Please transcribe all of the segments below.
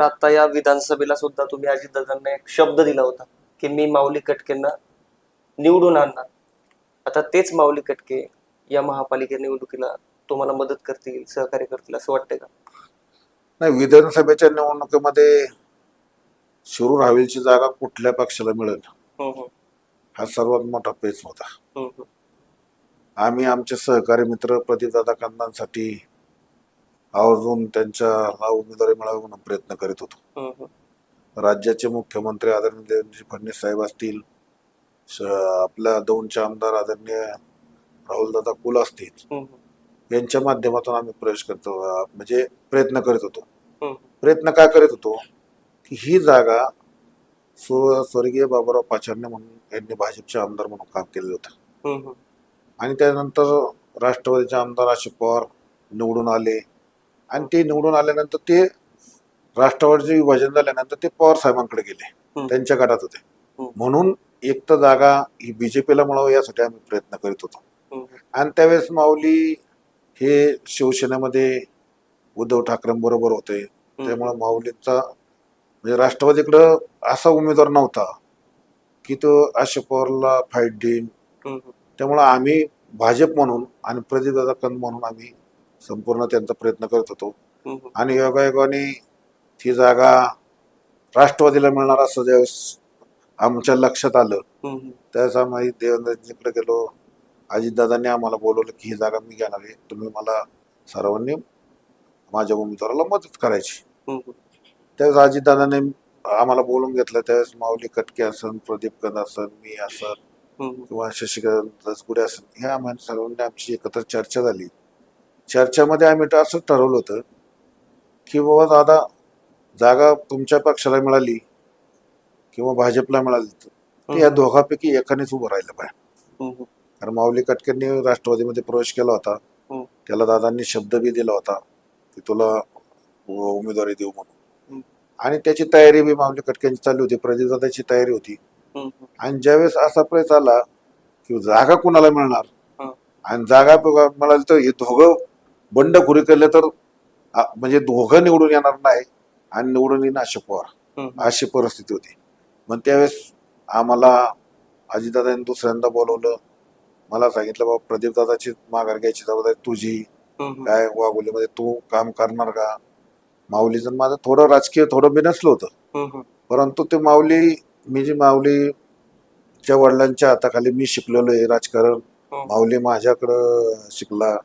आता या विधानसभेला सुद्धा तुम्ही अजितदादांना एक शब्द दिला होता की मी माऊली कटकेंना निवडून आणणार. आता तेच माऊली कटके या महापालिका निवडणुकीला तुम्हाला मदत करतील सहकार्य करतील असं वाटतंय का? नाही विधानसभेच्या निवडणुकीमध्ये शिरूर हवेलीची जागा कुठल्या पक्षाला मिळेल? हा सर्वात मोठा पेच होता. आम्ही आमचे सहकारी मित्र प्रदीपदादा कांदांसाठी आवर्जून त्यांच्याला उमेदवारी मिळावी म्हणून प्रयत्न करीत होतो हम्म. राज्याचे मुख्यमंत्री आदरणीय देवेंद्र फडणवीस साहेब असतील श- आपल्या दोनचे आमदार आदरणीय राहुलदादा कुल असतील हम्म, यांच्या माध्यमातून आम्ही प्रवेश करतो अं, म्हणजे प्रयत्न करीत होतो हम्म. प्रयत्न काय करीत होतो की ही जागा स्व स्वर्गीय बाबूराव पाचारणे म्हणून यांनी भाजपचे आमदार म्हणून काम केलेलं होतं हम्म. आणि त्यानंतर राष्ट्रवादीचे आमदार अशोक पवार निवडून आले आणि ते निवडून आल्यानंतर ते राष्ट्रवादीचे विभाजन झाल्यानंतर ते पवार साहेबांकडे गेले. त्यांच्या गटात होते. म्हणून एक तर जागा ही बीजेपीला मिळावं यासाठी आम्ही प्रयत्न करीत होतो. आणि त्यावेळेस माऊली हे शिवसेनेमध्ये उद्धव ठाकरेंबरोबर होते. त्यामुळे माऊलीचा म्हणजे राष्ट्रवादीकडं असा उमेदवार नव्हता की तो अशोक पवारला फाईट देईन. त्यामुळं आम्ही भाजप म्हणून आणि प्रदीपदादा कंद म्हणून आम्ही संपूर्ण त्यांचा प्रयत्न करत होतो. आणि योगायोगाने ती जागा राष्ट्रवादीला मिळणार असं ज्यावेळेस आमच्या लक्षात आलं. त्यावेळेस आम्ही देवेंद्रजीकडे गेलो अजितदादांनी आम्हाला बोलवलं की ही जागा मी घेणार आहे तुम्ही मला सर्वांनी माझ्या उमेदवाराला मदत करायची. त्यावेळेस अजितदादांनी आम्हाला घेतलं त्यावेळेस माऊली कटके असन प्रदीप कंद असन मी असन. किंवा शशिकांत दसगुडे असेल ह्या आम्हाला सर्वांनी आमची एकत्र चर्चा झाली चर्चेमध्ये आम्ही असं ठरवलं होतं की बाबा दादा जागा तुमच्या पक्षाला मिळाली किंवा भाजपला मिळाली तर या दोघांपैकी एकानेच उभं राहिलं पाहिजे. कारण माऊली कटकेंनी राष्ट्रवादीमध्ये प्रवेश केला होता. त्याला दादांनी शब्द बी दिला होता की तुला उमेदवारी देऊ म्हणून. आणि त्याची तयारी बी माऊली कटकेंची चालू होती प्रदीपदादाची तयारी होती. आणि ज्यावेळेस असा प्रयत्न आला की जागा कुणाला मिळणार. आणि जागा मिळाली तर हे दोघं बंडखोरी केले तर म्हणजे दोघं निवडून येणार नाही आणि निवडून येईन अशोक पवार. अशी परिस्थिती होती मग त्यावेळेस आम्हाला अजितदादांनी दुसऱ्यांदा बोलवलं मला सांगितलं बाबा प्रदीप दादाची माघार घ्यायची जबाबदारी तुझी. काय वाघोलीमध्ये तू काम करणार का माऊलीचं माझं थोडं राजकीय थोडं बिनसलं होतं. परंतु ते माऊली मी जी माऊलीच्या वडिलांच्या हाताखाली मी शिकलेलो आहे राजकारण हं. माऊली माझ्याकडं शिकला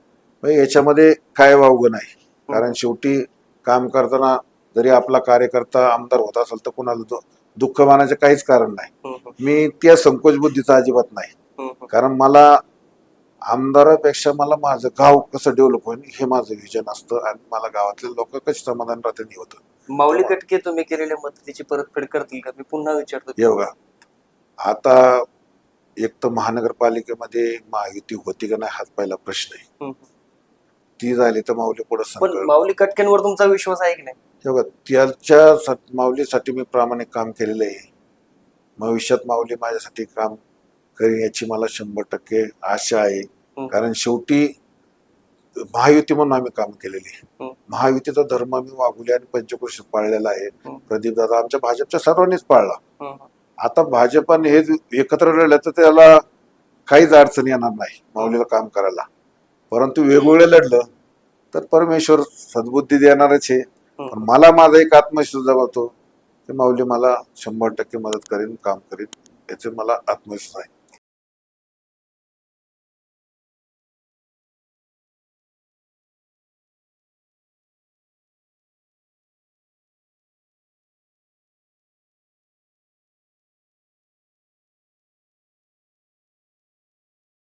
म्हणजे याच्यामध्ये काय वावगं नाही कारण शेवटी काम करताना जरी आपला कार्यकर्ता आमदार होत असेल तर कुणाला दुःख मानायचं काहीच कारण नाही. मी त्या संकोच बुद्धीचा अजिबात नाही. कारण मला आमदारापेक्षा मला माझं गाव कसं डेव्हलप होईल हे माझं विजन असतं आणि मला गावातले लोक कसे समाधान राहते होतं माऊली कटके तुम्ही केलेल्या मदतीची परतफेड करतील का मी पुन्हा विचारतो बघा आता एक तर महानगरपालिकेमध्ये महायुती होती का नाही हाच पहिला प्रश्न आहे. ती झाली तर माऊली पुढे पण माऊली कटकेंवर तुमचा विश्वास आहे की नाही बघा त्याच्या सा- माऊलीसाठी मी प्रामाणिक काम केलेलं आहे भविष्यात माऊली माझ्यासाठी काम करेन याची मला शंभर टक्के आशा आहे हम्म. कारण शेवटी महायुती म्हणून आम्ही काम केलेली आहे. महायुतीचा धर्म मी वाघुली आणि पंचकृषी पाळलेला आहे हम्म. प्रदीप दादा आमच्या भाजपच्या सर्वांनीच पाळला हम्म. आता भाजपाने हे एकत्र लढलं तर त्याला काहीच अडचण येणार नाही माऊलीला काम करायला परंतु वेगवेगळे लढलं तर परमेश्वर सद्बुद्धी देणारच आहे पण. मला माझा एक आत्मविश्वास जबाबतो की माऊली मला शंभर टक्के मदत करेन काम करेन याचे मला आत्मविश्वास आहे